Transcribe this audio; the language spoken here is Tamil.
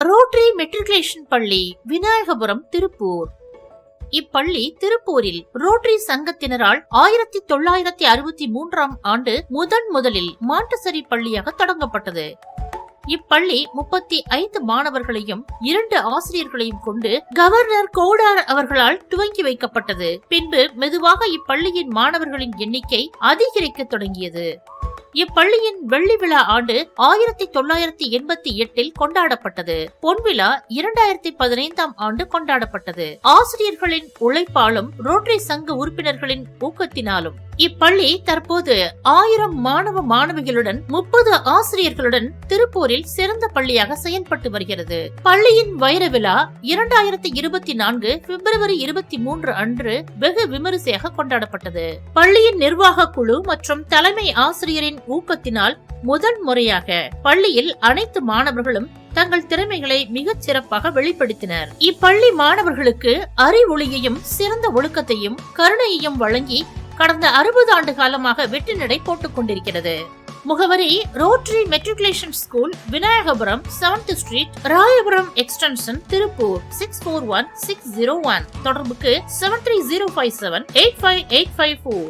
ரோட்டரி மெட்ரிகுலேஷன் பள்ளி விநாயகபுரம் திருப்பூர். இப்பள்ளி திருப்பூரில் ரோட்டரி சங்கத்தினரால் ஆயிரத்தி தொள்ளாயிரத்தி அறுபத்தி மூன்றாம் ஆண்டு முதன் முதலில் மாண்டசரி பள்ளியாக தொடங்கப்பட்டது. இப்பள்ளி முப்பத்தி ஐந்து மாணவர்களையும் இரண்டு ஆசிரியர்களையும் கொண்டு கவர்னர் கோடார் அவர்களால் துவங்கி வைக்கப்பட்டது. பின்பு மெதுவாக இப்பள்ளியின் மாணவர்களின் எண்ணிக்கை அதிகரிக்க தொடங்கியது. இப்பள்ளியின் வெள்ளி விழா ஆண்டு ஆயிரத்தி தொள்ளாயிரத்தி எண்பத்தி எட்டில் கொண்டாடப்பட்டது. பொன்விழா இரண்டாயிரத்தி பதினைந்தாம் ஆண்டு கொண்டாடப்பட்டது. ஆசிரியர்களின் உழைப்பாலும் ரோட்டரி சங்க உறுப்பினர்களின் ஊக்கத்தினாலும் இப்பள்ளி தற்போது ஆயிரம் மாணவ மாணவிகளுடன் முப்பது ஆசிரியர்களுடன் திருப்பூரில் சிறந்த பள்ளியாக செயல்பட்டு வருகிறது. பள்ளியின் வைர விழா இரண்டாயிரத்தி இருபத்தி நான்கு பிப்ரவரி இருபத்தி மூன்று அன்று வெகு விமரிசையாக கொண்டாடப்பட்டது. பள்ளியின் நிர்வாக குழு மற்றும் தலைமை ஆசிரியரின் ஊக்கத்தினால் முதன் முறையாக பள்ளியில் அனைத்து மாணவர்களும் தங்கள் திறமைகளை மிகச் சிறப்பாக வெளிப்படுத்தினர். இப்பள்ளி மாணவர்களுக்கு அறிவொளியையும் சிறந்த ஒழுக்கத்தையும் கருணையையும் வழங்கி கடந்த அறுபது ஆண்டு காலமாக வெற்றி நடை போட்டுக் கொண்டிருக்கிறது. முகவரி rotary matriculation school Vinayakapuram seventh street Rayapuram extension Tiruppur six four one six zero one தொடர்புக்கு seven three zero five seven eight five eight five four